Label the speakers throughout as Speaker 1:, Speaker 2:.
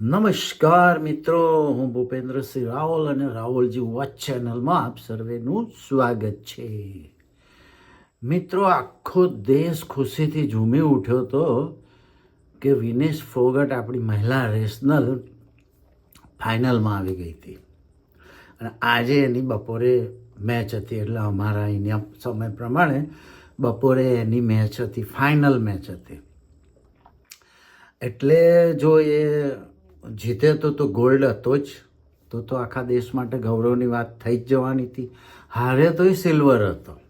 Speaker 1: નમસ્કાર મિત્રો, હું ભૂપેન્દ્રસિંહ રાવલ અને રાવલજી વોચ ચેનલમાં આપ સર્વેનું સ્વાગત છે. મિત્રો, આખો દેશ ખુશીથી ઝૂમી ઉઠ્યો હતો કે વિનેશ ફોગટ આપણી મહિલા રેશનલ ફાઇનલમાં આવી ગઈ હતી. અને આજે એની બપોરે મેચ હતી, એટલે અમારા અહીંયા સમય પ્રમાણે બપોરે એની મેચ હતી, ફાઇનલ મેચ હતી. એટલે જો એ જીતે તો તો ગોલ્ડ હતો જ. તો તો આખા દેશ માટે ગૌરવની વાત થઈ જ જવાની હતી. હારે તો એ સિલ્વર હતો.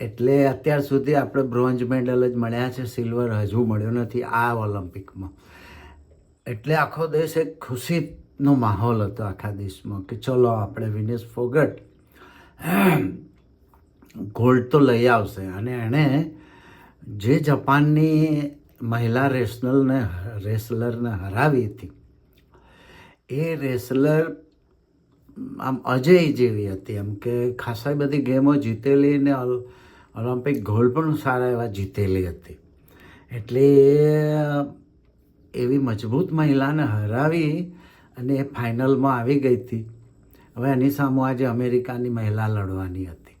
Speaker 1: એટલે અત્યાર સુધી આપણે બ્રોન્ઝ મેડલ જ મળ્યા છે. સિલ્વર હજુ મળ્યો નથી આ ઓલિમ્પિકમાં. એટલે આખો દેશ એક ખુશીનો માહોલ હતો આખા દેશમાં કે ચલો આપણે વિનેશ ફોગટ ગોલ્ડ તો લઈ આવશે. અને એણે જે જાપાનની મહિલા રેસનલને રેસલરને હરાવી હતી. એ રેસલર આમ અજય જેવી હતી. એમ કે ખાસા બધી ગેમો જીતેલી ને ઓલ- ઓલિમ્પિક ગોલ્ડ પણ સારા એવા જીતેલી હતી. એટલે એવી મજબૂત મહિલાને હરાવી અને એ ફાઇનલમાં આવી ગઈ હતી. હવે એની સામે આજે અમેરિકાની મહિલા લડવાની હતી.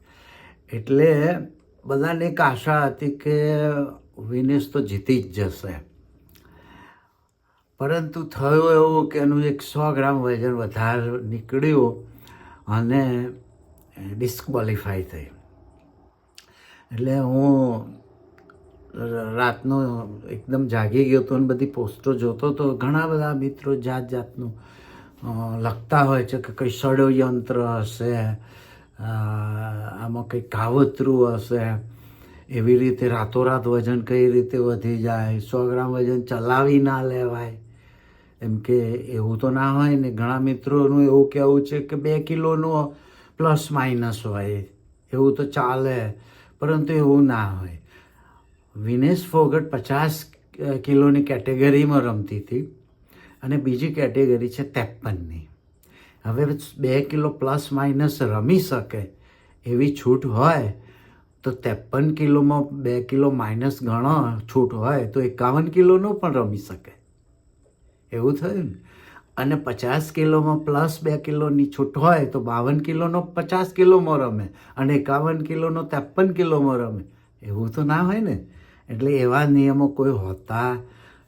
Speaker 1: એટલે બધાને એક આશા હતી કે વિનેશ તો જીતી જ જશે. પરંતુ થયું એવું કે એનું એક સો ગ્રામ વજન વધારે નીકળ્યું અને ડિસ્કવોલિફાય થઈ. એટલે હું રાતનો એકદમ જાગી ગયો હતો અને બધી પોસ્ટો જોતો હતો. ઘણા બધા મિત્રો જાત જાતનું લખતા હોય છે કે કંઈ ષડયંત્ર હશે આમાં કંઈ કાવતરું હશે. એવી રીતે રાતોરાત વજન કઈ રીતે વધી જાય, સો ગ્રામ વજન ચલાવી ના લેવાય. એમ કે એવું તો ના હોય ને, ઘણા મિત્રોનું એવું કહેવું છે કે બે કિલોનું પ્લસ માઇનસ હોય, એવું તો ચાલે, પરંતુ એવું ના હોય. વિનેશ ફોગટ પચાસ કિલોની કેટેગરીમાં રમતી હતી અને બીજી કેટેગરી છે ત્રેપનની. હવે બે કિલો પ્લસ માઇનસ રમી શકે એવી છૂટ હોય તો ત્રેપન કિલોમાં બે કિલો માઇનસ ગણો છૂટ હોય તો એકાવન કિલોનો પણ રમી શકે. એવું થયું ને? અને પચાસ કિલોમાં પ્લસ બે કિલોની છૂટ હોય તો બાવન કિલોનો પચાસ કિલોમાં રમે અને એકાવન કિલોનો ત્રેપન કિલોમાં રમે. એવું તો ના હોય ને? એટલે એવા નિયમો કોઈ હોતા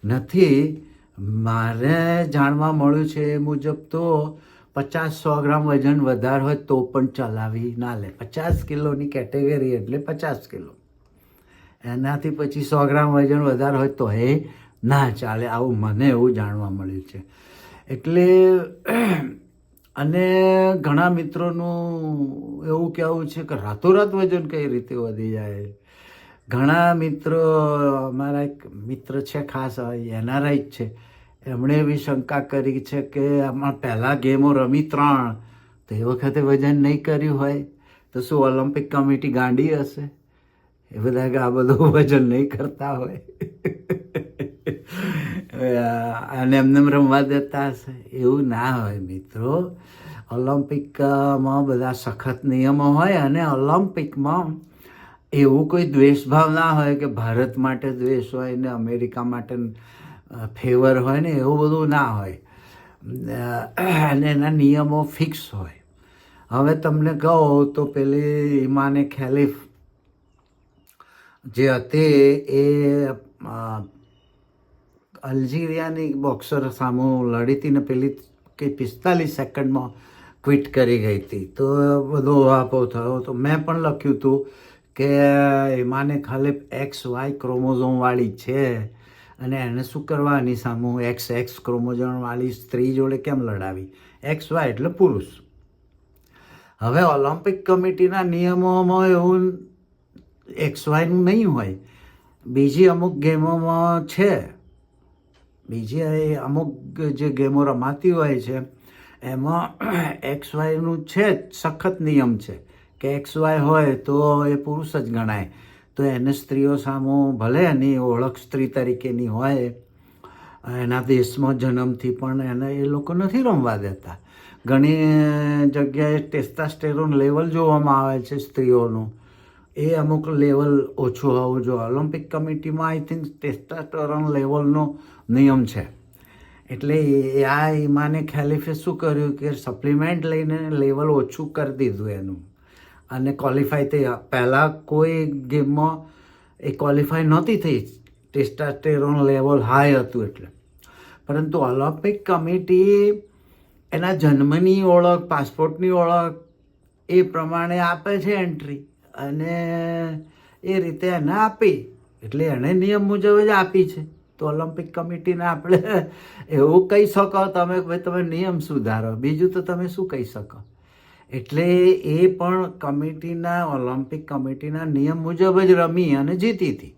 Speaker 1: નથી. મારે જાણવા મળ્યું છે એ મુજબ તો પચાસ સો ગ્રામ વજન વધારે હોય તો પણ ચલાવી ના લે. પચાસ કિલોની કેટેગરી એટલે પચાસ કિલો. એનાથી પછી સો ગ્રામ વજન વધારે હોય તો એ ના ચાલે. આવું મને એવું જાણવા મળ્યું છે. એટલે અને ઘણા મિત્રોનું એવું કહેવું છે કે રાતોરાત વજન કઈ રીતે વધી જાય? ઘણા મિત્રો અમારા એક મિત્ર છે ખાસ, એનઆરઆઈ જ છે. એમણે એવી શંકા કરી છે કે આમાં પહેલાં ગેમો રમી ત્રણ, તો વખતે વજન નહીં કર્યું હોય, તો શું ઓલિમ્પિક કમિટી ગાંડી હશે? એ બધા કે આ બધું વજન નહીં કરતા હોય. અને એમને એમ રમવા દેતા હશે. એવું ના હોય મિત્રો. ઓલિમ્પિકમાં બધા સખત નિયમો હોય અને ઓલિમ્પિકમાં એવું કોઈ દ્વેષભાવ ના હોય કે ભારત માટે દ્વેષ હોય ને અમેરિકા માટે ફેવર હોય ને એવું બધું ના હોય. અને એના નિયમો ફિક્સ હોય. હવે તમને કહો તો પેલી ઇમાને ખેલીફ જે હતી એ અલ્જીરિયાની બોક્સર સામે લડી હતી ને પેલી કે પિસ્તાલીસ સેકન્ડમાં ક્વિટ કરી ગઈ હતી. તો બધો આપો થયો. તો મેં પણ લખ્યું હતું કે એમાને ખાલી એક્સ વાય ક્રોમોઝોમવાળી છે. અને એને શું કરવાની સામું? એક્સ એક્સ ક્રોમોઝોમવાળી સ્ત્રી જોડે કેમ લડાવી? એક્સ વાય એટલે પુરુષ. હવે ઓલિમ્પિક કમિટીના નિયમોમાં એવું એક્સ વાયનું નહીં હોય. બીજી અમુક ગેમોમાં છે. બીજી અમુક જે ગેમો રમાતી હોય છે, એમાં એક્સ વાયનું છે સખત નિયમ છે. કે એક્સ વાય હોય તો એ પુરુષ જ ગણાય. તો એને સ્ત્રીઓ સામું ભલે એની ઓળખ સ્ત્રી તરીકેની હોય, એના દેશમાં જન્મથી પણ એને એ લોકો નથી રમવા દેતા. ઘણી જગ્યાએ ટેસ્ટાસ્ટેરોન લેવલ જોવામાં આવે છે સ્ત્રીઓનું. એ અમુક લેવલ ઓછું હોવું જોઈએ. ઓલિમ્પિક કમિટીમાં આઈ થિંક ટેસ્ટાસ્ટેરોન લેવલનો નિયમ છે. એટલે આ ઈમાને ખેલીફે શું કર્યું કે સપ્લિમેન્ટ લઈને લેવલ ઓછું કરી દીધું એનું. અને ક્વોલિફાય થઈ પહેલાં કોઈ ગેમમાં એ ક્વોલિફાય નહોતી થઈ. ટેસ્ટાસ્ટેરોન લેવલ હાઈ હતું એટલે. પરંતુ ઓલિમ્પિક કમિટી એના જન્મની ઓળખ પાસપોર્ટની ઓળખ એ પ્રમાણે આપે છે એન્ટ્રી અને એ રીતે એને આપી. એટલે એણે નિયમ મુજબ જ આપી છે. તો ઓલિમ્પિક કમિટીને આપણે એવું કહી શકો તમે ભાઈ તમે નિયમ સુધારો. બીજું તો તમે શું કહી શકો? એટલે એ પણ કમિટીના, ઓલિમ્પિક કમિટીના નિયમ મુજબ જ રમી અને જીતી હતી.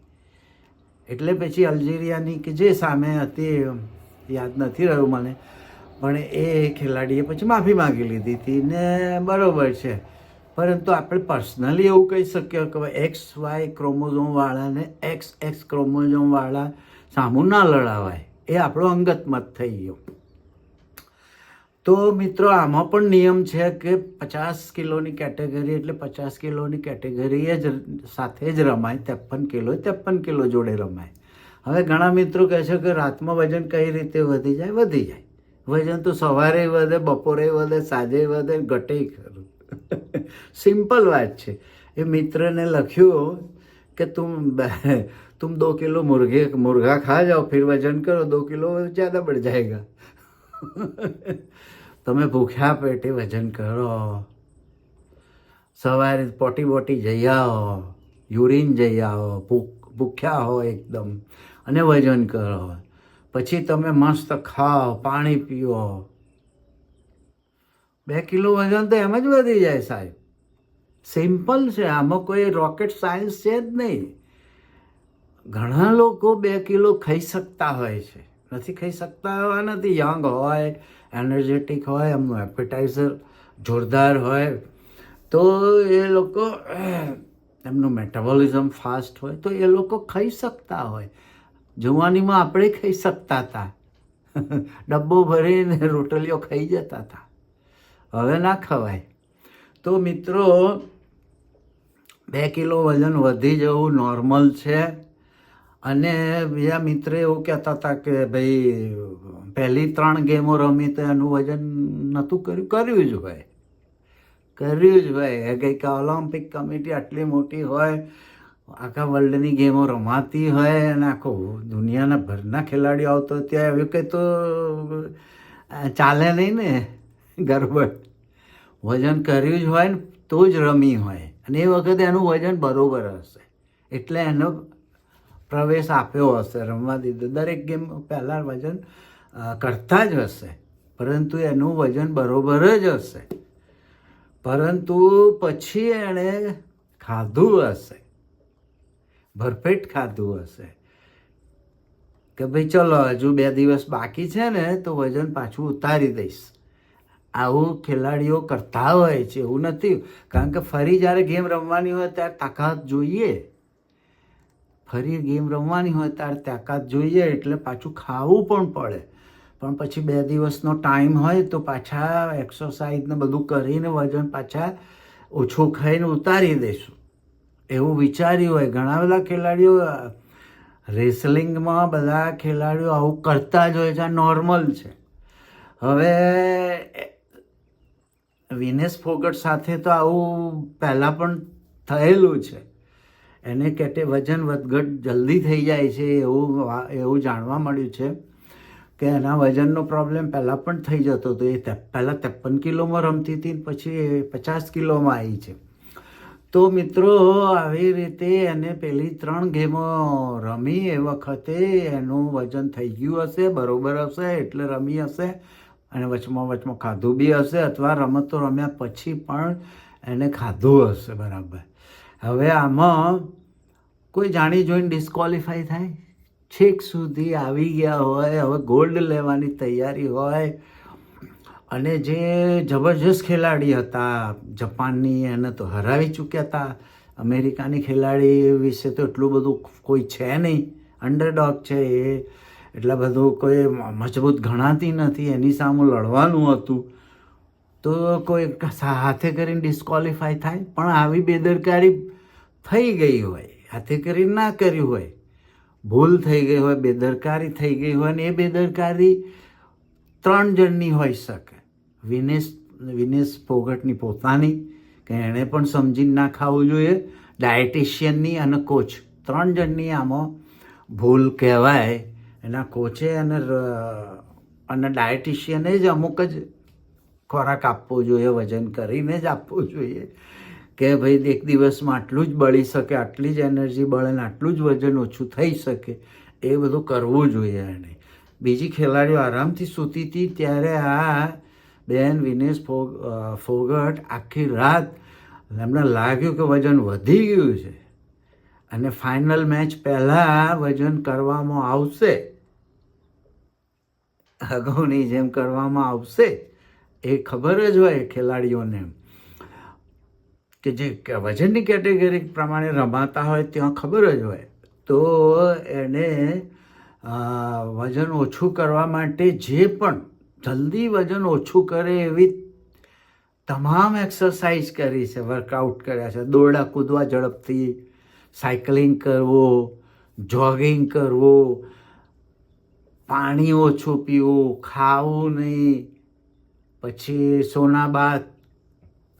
Speaker 1: એટલે પછી અલ્જેરિયાની કે જે સામે હતી યાદ નથી રહ્યું મને, પણ એ ખેલાડીએ પછી માફી માગી લીધી હતી ને બરાબર છે. પરંતુ આપણે પર્સનલી એવું કહી શકીએ કે એક્સ વાય ક્રોમોઝોમવાળાને એક્સ એક્સ ક્રોમોઝોમવાળા સામું ના લડાવાય. એ આપણો અંગત મત થઈ ગયો. તો મિત્રો આમાં પણ નિયમ છે કે પચાસ કિલોની કેટેગરી એટલે પચાસ કિલોની કેટેગરી જ સાથે જ રમાય ત્રેપન કિલો ત્રેપન કિલો જોડે રમાય હવે ઘણા મિત્રો કહે છે કે રાતમાં વજન કઈ રીતે વધી જાય વધી જાય વજન તો સવારે વધે બપોરે વધે સાંજે વધે ઘટે ખરું સિમ્પલ વાત છે એ મિત્રને લખ્યું કે તુમ तुम दो किलो मुर्गे मुर्गा खा जाओ फिर वजन करो दो किलो ज़्यादा बढ़ जाएगा તમે ભૂખ્યા પેટે વજન કરો. સવારે પોટી બોટી જઈ આવો, યુરિન જઈ આવો, ભૂખ, ભૂખ્યા હો એકદમ. અને વજન કરો. પછી તમે મસ્ત ખાઓ, પાણી પીઓ. બે કિલો વજન તો એમ જ વધી જાય સાહેબ. સિમ્પલ છે, આમાં કોઈ રોકેટ સાયન્સ છે જ નહીં. ઘણા લોકો બે કિલો ખાઈ શકતા હોય છે. નથી ખાઈ શકતા એવા નથી યંગ હોય એનર્જેટિક હોય એમનું એપેટાઇઝર જોરદાર હોય, તો એ લોકો એમનું મેટાબોલિઝમ ફાસ્ટ હોય, તો એ લોકો ખાઈ શકતા હોય. જવાનીમાં આપણે ખાઈ શકતા હતા ડબ્બો ભરીને રોટલીઓ ખાઈ જતા હતા હવે ના ખવાય. તો મિત્રો, બે કિલો વજન વધી જવું નોર્મલ છે. અને બીજા મિત્ર એવું કહેતા હતા કે ભાઈ, પહેલી ત્રણ ગેમો રમી તો એનું વજન નહોતું કર્યું. કર્યું જ ભાઈ કર્યું જ ભાઈ એ કંઈક ઓલિમ્પિક કમિટી આટલી મોટી હોય, આખા વર્લ્ડની ગેમો રમાતી હોય અને આખો દુનિયાના ભરના ખેલાડીઓ આવતો ત્યાં એવું કંઈ તો ચાલે નહીં ને ગરબડ. વજન કર્યું જ હોય ને તો જ રમી હોય. અને એ વખતે એનું વજન બરાબર હશે. એટલે એનો પ્રવેશ આપ્યો હશે, રમવા દીધો. દરેક ગેમ પહેલાં વજન કરતા જ હશે. પરંતુ એનું વજન બરોબર જ હશે. પરંતુ પછી એણે ખાધું હશે. ભરપેટ ખાધું હશે. કે ભાઈ ચલો, હજુ બે દિવસ બાકી છે ને, તો વજન પાછું ઉતારી દઈશ. આવું ખેલાડીઓ કરતા હોય છે, એવું નથી. કારણ કે ફરી જ્યારે ગેમ રમવાની હોય, ત્યારે તાકાત જોઈએ. ફરી ગેમ રમવાની હોય ત્યારે તાકાત જોઈએ એટલે પાછું ખાવું પણ પડે. પણ પછી બે દિવસનો ટાઈમ હોય તો પાછા એક્સરસાઇઝને બધું કરીને વજન પાછા ઓછું ખાઈને ઉતારી દઈશું. એવું વિચાર્યું હોય. ઘણા બધા ખેલાડીઓ, રેસલિંગમાં બધા ખેલાડીઓ આવું કરતા જ હોય છે. આ નોર્મલ છે. હવે, વિનેશ ફોગટ સાથે તો આવું પહેલાં પણ થયેલું છે. એને કેટે વજન વધઘટ જલ્દી થઈ જાય છે એવું એવું જાણવા મળ્યું છે કે એના વજનનો પ્રોબ્લેમ પહેલાં પણ થઈ જતો હતો. એ પહેલાં ત્રેપન કિલોમાં રમતી હતી પછી એ પચાસ કિલોમાં આવી છે. તો મિત્રો, આવી રીતે એને પેલી ત્રણ ગેમો રમી. એ વખતે એનું વજન થઈ ગયું હશે, બરોબર હશે, એટલે રમી હશે. અને વચમાં વચમાં ખાધું બી હશે અથવા રમતો રમ્યા પછી પણ એને ખાધું હશે બરાબર. હવે આમાં કોઈ જાણી જોઈને ડિસ્કોલિફાય થાય? છેક સુધી આવી ગયા હોય, હવે ગોલ્ડ લેવાની તૈયારી હોય. અને જે જબરજસ્ત ખેલાડી હતા, જપાનની એને તો હરાવી ચૂક્યા હતા. અમેરિકાની ખેલાડી વિશે તો એટલું બધું કોઈ છે નહીં. અંડરડોગ છે એ. એટલા બધું કોઈ મજબૂત ગણાતી નથી, એની સામે લડવાનું હતું. તો કોઈ હાથે કરીને ડિસ્કોલિફાય થાય? પણ આવી બેદરકારી થઈ ગઈ હોય હાથે કરી ના કર્યું હોય, ભૂલ થઈ ગઈ હોય, બેદરકારી થઈ ગઈ હોય ને એ બેદરકારી ત્રણ જણની હોઈ શકે. વિનેશ વિનેશ ફોગટની પોતાની, કે એણે પણ સમજીને ના ખાવું જોઈએ. ડાયટિશિયનની અને કોચ, ત્રણ જણની આમાં ભૂલ કહેવાય. એના કોચે અને અને ડાયટિશિયને જ અમુક જ ખોરાક આપવો જોઈએ, વજન કરીને જ આપવું જોઈએ. કે ભાઈ એક દિવસમાં આટલું જ બળી શકે, આટલી જ એનર્જી બળે ને આટલું જ વજન ઓછું થઈ શકે, એ બધું કરવું જોઈએ એને. બીજી ખેલાડીઓ આરામથી સૂતી હતી ત્યારે આ બેન વિનેશ ફોગ ફોગટ આખી રાત એમને લાગ્યું કે વજન વધી ગયું છે અને ફાઇનલ મેચ પહેલાં વજન કરવામાં આવશે. અગાઉની જેમ કરવામાં આવશે, એ ખબર જ હોય ખેલાડીઓને કે જે વજનની કેટેગરી પ્રમાણે રમાતા હોય ત્યાં ખબર જ હોય, તો એને વજન ઓછું કરવા માટે જે પણ જલ્દી વજન ઓછું કરે એવી તમામ એક્સરસાઇઝ કરી છે, વર્કઆઉટ કર્યા છે. દોરડા કૂદવા ઝડપથી, સાયકલિંગ કરવું, જોગિંગ કરવું, પાણી ઓછું પીવું, ખાવું નહીં, પછી સોનાબાદ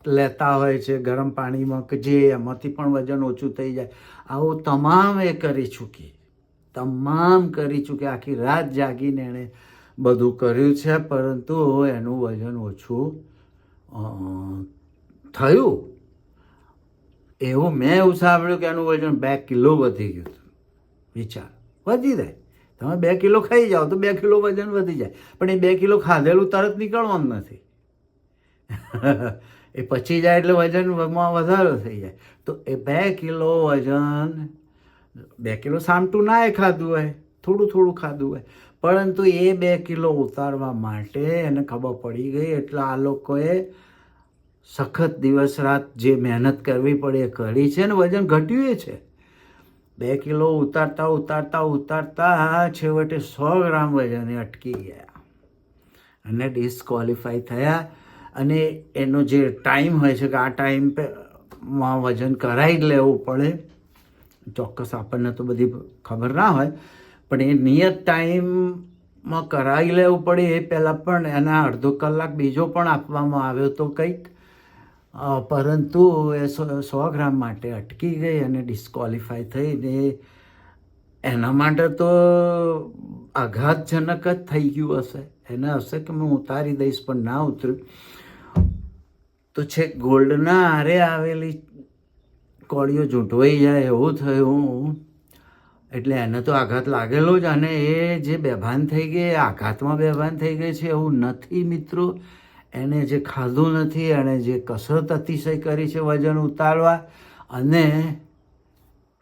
Speaker 1: લેતા હોય છે ગરમ પાણીમાં કે જે એમાંથી પણ વજન ઓછું થઈ જાય. આવું તમામ એ કરી ચૂકી. તમામ કરી ચૂકી. આખી રાત જાગીને એણે બધું કર્યું છે, પરંતુ એનું વજન ઓછું થયું. એવું મેં એવું સાંભળ્યું કે એનું વજન બે કિલો વધી ગયું હતું. વિચાર. વધી જાય. તમે બે કિલો ખાઈ જાઓ તો બે કિલો વજન વધી જાય. પણ એ બે કિલો ખાધેલું તરત નીકળવાનું નથી. એ પચી જાય એટલે વજનમાં વધારો થઈ જાય. તો એ બે કિલો વજન, બે કિલો સામટું ના એ ખાધું હોય, થોડું થોડું ખાધું હોય. પરંતુ એ બે કિલો ઉતારવા માટે એને ખબર પડી ગઈ એટલે આ લોકોએ સખત દિવસ રાત જે મહેનત કરવી પડે એ કરી છે ને વજન ઘટ્યું છે. બે કિલો ઉતારતા ઉતારતા ઉતારતા છેવટે સો ગ્રામ વજને અટકી ગયા. અને ડિસ્કવોલિફાય થયા. અને એનો જે ટાઈમ હોય છે કે આ ટાઈમમાં વજન કરાવી લેવું પડે. ચોક્કસ આપણને તો બધી ખબર ના હોય, પણ એ નિયત ટાઈમમાં કરાવી લેવું પડે એ પહેલાં પણ એના અડધો કલાક બીજો પણ આપવામાં આવ્યો તો કંઈક. પરંતુ એ સો ગ્રામ માટે અટકી ગઈ અને ડિસ્કોલિફાય થઈ ને એના માટે તો આઘાતજનક જ થઈ ગયું હશે. એને હશે કે હું ઉતારી દઈશ, પણ ના ઉતર્યું તો છેક ગોલ્ડના આરે આવેલી કોળીઓ ઝૂંટવાઈ જાય એવું થયું. એટલે એને તો આઘાત લાગેલો જ અને એ જે બેભાન થઈ ગઈ આઘાતમાં બેભાન થઈ ગઈ છે એવું નથી મિત્રો. એને જે ખાધું નથી એણે જે કસરત અતિશય કરી છે વજન ઉતારવા અને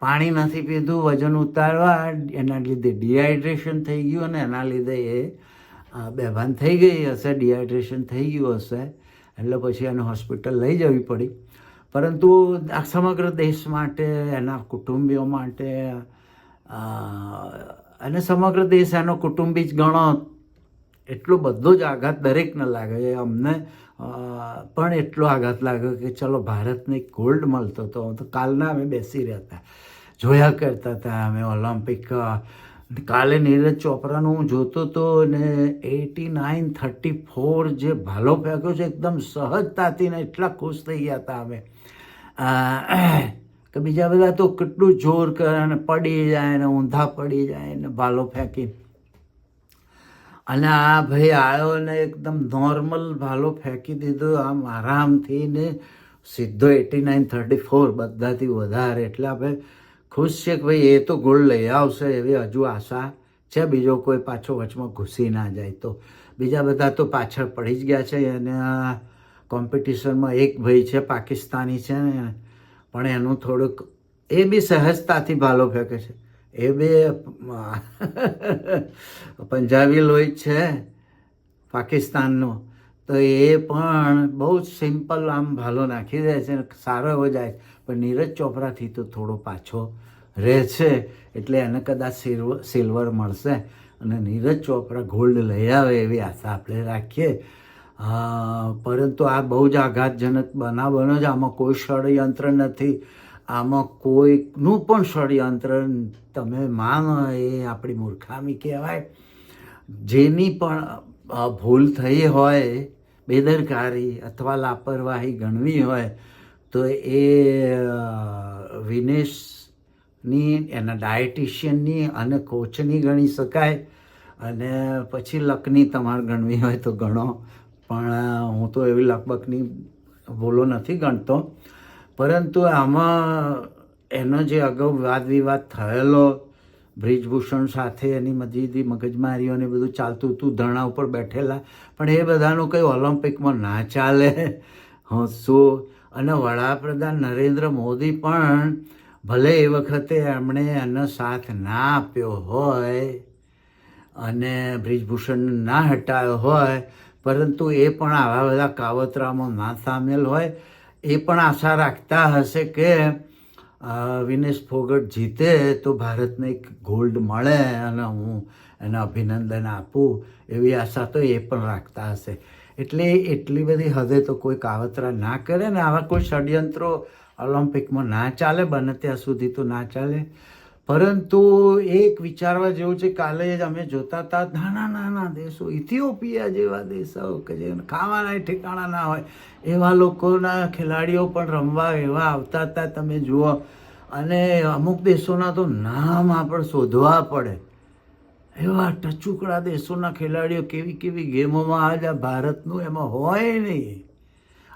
Speaker 1: પાણી નથી પીધું વજન ઉતારવા, એના લીધે ડિહાઇડ્રેશન થઈ ગયું અને એના લીધે એ બેભાન થઈ ગઈ હશે ડિહાઇડ્રેશન થઈ ગયું હશે. એટલે પછી એને હોસ્પિટલ લઈ જવી પડી. પરંતુ આ સમગ્ર દેશ માટે, એના કુટુંબીઓ માટે અને સમગ્ર દેશ એનો કુટુંબી જ ગણો, એટલો બધો જ આઘાત દરેકને લાગે અમને પણ એટલો આઘાત લાગ્યો કે ચલો ભારતને ગોલ્ડ મળતો હતો તો કાલના અમે બેસી રહ્યા હતા જોયા કરતા હતા અમે ઓલિમ્પિક કાલે નીરજ ચોપરાનું હું જોતો હતો ને એટી નાઇન થર્ટી ફોર જે ભાલો ફેંક્યો છે, એકદમ સહજતાથી ને એટલા ખુશ થઈ ગયા હતા અમે. કે બીજા બધા તો કેટલું જોર કરે અને પડી જાય ને ઊંધા પડી જાય ને ભાલો ફેંકી. અને આ ભાઈ આવ્યો ને એકદમ નોર્મલ ભાલો ફેંકી દીધો. આમ આરામથી ને સીધો એટી નાઇન થર્ટી ફોર બધાથી વધારે. એટલે આપણે ખુશ છે કે ભાઈ એ તો ગોલ્ડ લઈ આવશે એવી હજુ આશા છે. બીજો કોઈ પાછો વચમાં ઘૂસી ના જાય તો. બીજા બધા તો પાછળ પડી જ ગયા છે અને કોમ્પિટિશનમાં એક ભાઈ છે, પાકિસ્તાની છે ને. પણ એનું થોડુંક એ બી સહજતાથી ભાલો ફેંકે છે. એ બે પંજાબી લોહી છે પાકિસ્તાનનો. તો એ પણ બહુ સિમ્પલ આમ ભાલો નાખી દે છે સારો એવો જાય પણ નીરજ ચોપરાથી તો થોડો પાછો રહે છે, એટલે એને કદાચ સિલ્વર સિલ્વર મળશે અને નીરજ ચોપરા ગોલ્ડ લઈ આવે એવી આશા આપણે રાખીએ. પરંતુ આ બહુ જ આઘાતજનક બનાવ બન્યો છે. આમાં કોઈ ષડયંત્ર નથી. આમાં કોઈનું પણ ષડયંત્ર તમે માનો એ આપણી મૂર્ખામી કહેવાય. જેની પણ ભૂલ થઈ હોય, બેદરકારી અથવા લાપરવાહી ગણવી હોય તો એ વિનેશની એના ડાયટિશિયનની અને કોચની ગણી શકાય. અને પછી લકની તમારે ગણવી હોય તો ગણો. પણ હું તો એવી લકબકની ભૂલો નથી ગણતો. પરંતુ આમાં એનો જે અગાઉ વાદ વિવાદ થયેલો, બ્રિજભૂષણ સાથે એની મજીદી, મગજમારીઓ ને બધું ચાલતું હતું, ધરણા ઉપર બેઠેલા. પણ એ બધાનું કંઈ ઓલિમ્પિકમાં ના ચાલે. હસવું અને વડાપ્રધાન નરેન્દ્ર મોદી પણ ભલે એ વખતે એમણે એનો સાથ ના આપ્યો હોય અને બ્રિજભૂષણ ના હટાયો હોય, પરંતુ એ પણ આવા બધા કાવતરામાં ના સામેલ હોય, એ પણ આશા રાખતા હશે કે વિનેશ ફોગટ જીતે તો ભારતને એક ગોલ્ડ મળે અને હું એને અભિનંદન આપું એવી આશા તો એ પણ રાખતા હશે. એટલે એટલી બધી હદે તો કોઈ કાવતરા ના કરે ને આવા કોઈ ષડયંત્રો ઓલિમ્પિકમાં ના ચાલે, બને ત્યાં સુધી તો ના ચાલે. પરંતુ એક વિચારવા જેવું છે, કાલે જ અમે જોતા હતા, નાના નાના દેશો, ઇથિયોપિયા જેવા દેશો કે જે ખાવાના ઠેકાણા ના હોય, એવા લોકોના ખેલાડીઓ પણ રમવા એવા આવતા હતા, તમે જુઓ. અને અમુક દેશોના તો નામ આપણે શોધવા પડે. એવા ટચુકડા દેશોના ખેલાડીઓ કેવી કેવી ગેમોમાં આજે આ ભારતનું એમાં હોય નહીં.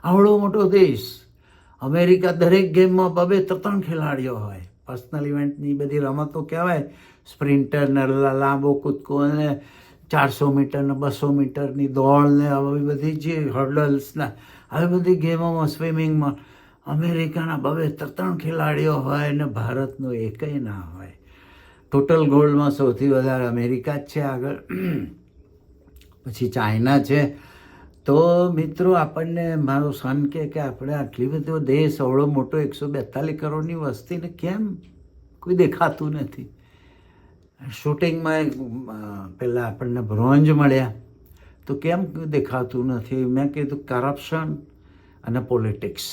Speaker 1: આવડો મોટો દેશ. અમેરિકા દરેક ગેમમાં બબે ત્રણ ખેલાડીઓ હોય. પર્સનલ ઇવેન્ટની બધી રમતો કહેવાય. સ્પ્રિન્ટર ને લાંબો કૂદકો અને ચારસો મીટર ને બસો મીટરની દોડ ને આવી બધી જે હર્ડલ્સના આવી બધી ગેમોમાં સ્વિમિંગમાં અમેરિકાના બબે ત્રણ ખેલાડીઓ હોય ને ભારતનો એકય ના હોય. ટોટલ ગોલ્ડમાં સૌથી વધારે અમેરિકા જ છે આગળ. પછી ચાઇના છે. તો મિત્રો, આપણને મારો સન કે કે આપણે આટલી બધો દેશ, અવળો મોટો એકસો બેતાલીસ કરોડની વસ્તીને કેમ કોઈ દેખાતું નથી? શૂટિંગમાં પહેલાં આપણને બ્રોન્ઝ મળ્યા. તો કેમ દેખાતું નથી? મેં કીધું કરપ્શન અને પોલિટિક્સ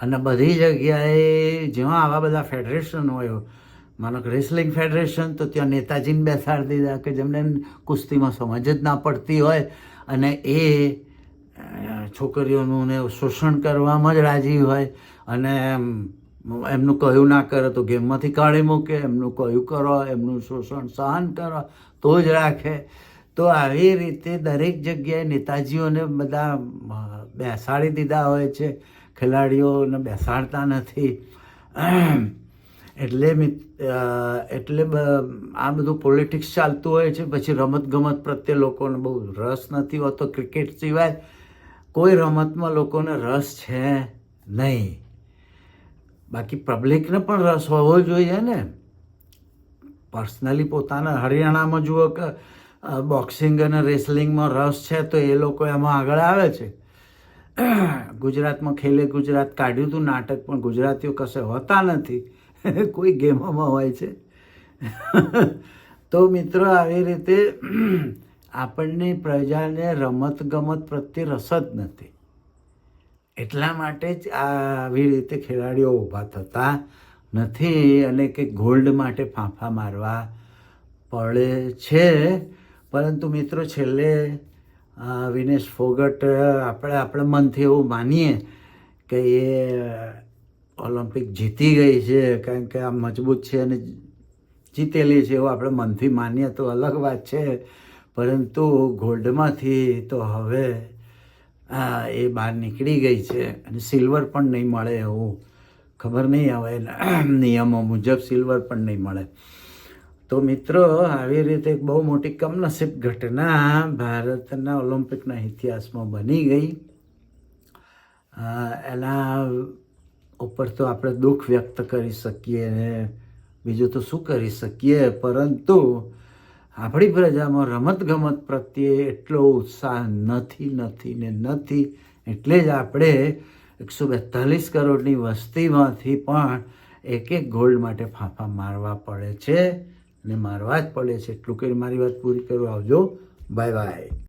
Speaker 1: અને બધી જગ્યાએ જ્યાં આવા બધા ફેડરેશન હોય માનો કે રેસલિંગ ફેડરેશન તો ત્યાં નેતાજીને બેસાડી દીધા કે જેમને કુસ્તીમાં સમજ જ ના પડતી હોય અને એ છોકરીઓનું ને શોષણ કરવામાં જ રાજી હોય અને એમ, એમનું કહ્યું ના કરે તો ગેમમાંથી કાઢી મૂકે એમનું કહ્યું કરો એમનું શોષણ સહન કરો તો જ રાખે. તો આવી રીતે દરેક જગ્યાએ નેતાજીઓને બધા બેસાડી દીધા હોય છે. ખેલાડીઓને બેસાડતા નથી. એટલે એટલે આ બધું પોલિટિક્સ ચાલતું હોય છે. પછી રમતગમત પ્રત્યે લોકોને બહુ રસ નથી હોતો ક્રિકેટ સિવાય. કોઈ રમતમાં લોકોને રસ છે નહીં. બાકી પબ્લિકને પણ રસ હોવો જોઈએ ને. પર્સનલી પોતાના હરિયાણામાં જુઓ કે બોક્સિંગ અને રેસલિંગમાં રસ છે તો એ લોકો એમાં આગળ આવે છે. ગુજરાતમાં ખેલે ગુજરાત કાઢ્યું હતું નાટક પણ ગુજરાતીઓ કશે હોતા નથી. કોઈ ગેમોમાં હોય છે. તો મિત્રો, આવી રીતે આપણને પ્રજાને રમત ગમત પ્રત્યે રસ જ નથી. એટલા માટે જ આવી રીતે ખેલાડીઓ ઊભા થતા નથી અને કે ગોલ્ડ માટે ફાંફા મારવા પડે છે. પરંતુ મિત્રો, છેલ્લે વિનેશ ફોગટ, આપણે આપણે મનથી એવું માનીએ કે એ ઓલિમ્પિક જીતી ગઈ છે, કારણ કે આ મજબૂત છે અને જીતેલી છે એવું આપણે મનથી માનીએ તો અલગ વાત છે. પરંતુ ગોલ્ડમાંથી તો હવે એ બહાર નીકળી ગઈ છે અને સિલ્વર પણ નહીં મળે એવું ખબર નહીં હવે નિયમો મુજબ સિલ્વર પણ નહીં મળે. તો મિત્રો, આવી રીતે એક બહુ મોટી કમનસીબ ઘટના ભારતના ઓલિમ્પિકના ઇતિહાસમાં બની ગઈ. એના ઉપર તો આપણે દુઃખ વ્યક્ત કરી શકીએ ને બીજું તો શું કરી શકીએ? પરંતુ આપણી પ્રજામાં રમતગમત પ્રત્યે એટલો ઉત્સાહ નથી નથી ને નથી. એટલે જ આપણે એકસો બેતાલીસ કરોડની વસ્તીમાંથી પણ એક એક ગોલ્ડ માટે ફાંફા મારવા પડે છે અને મારવા જ પડે છે. એટલું કે મારી વાત પૂરી કરું. આવજો. Bye bye.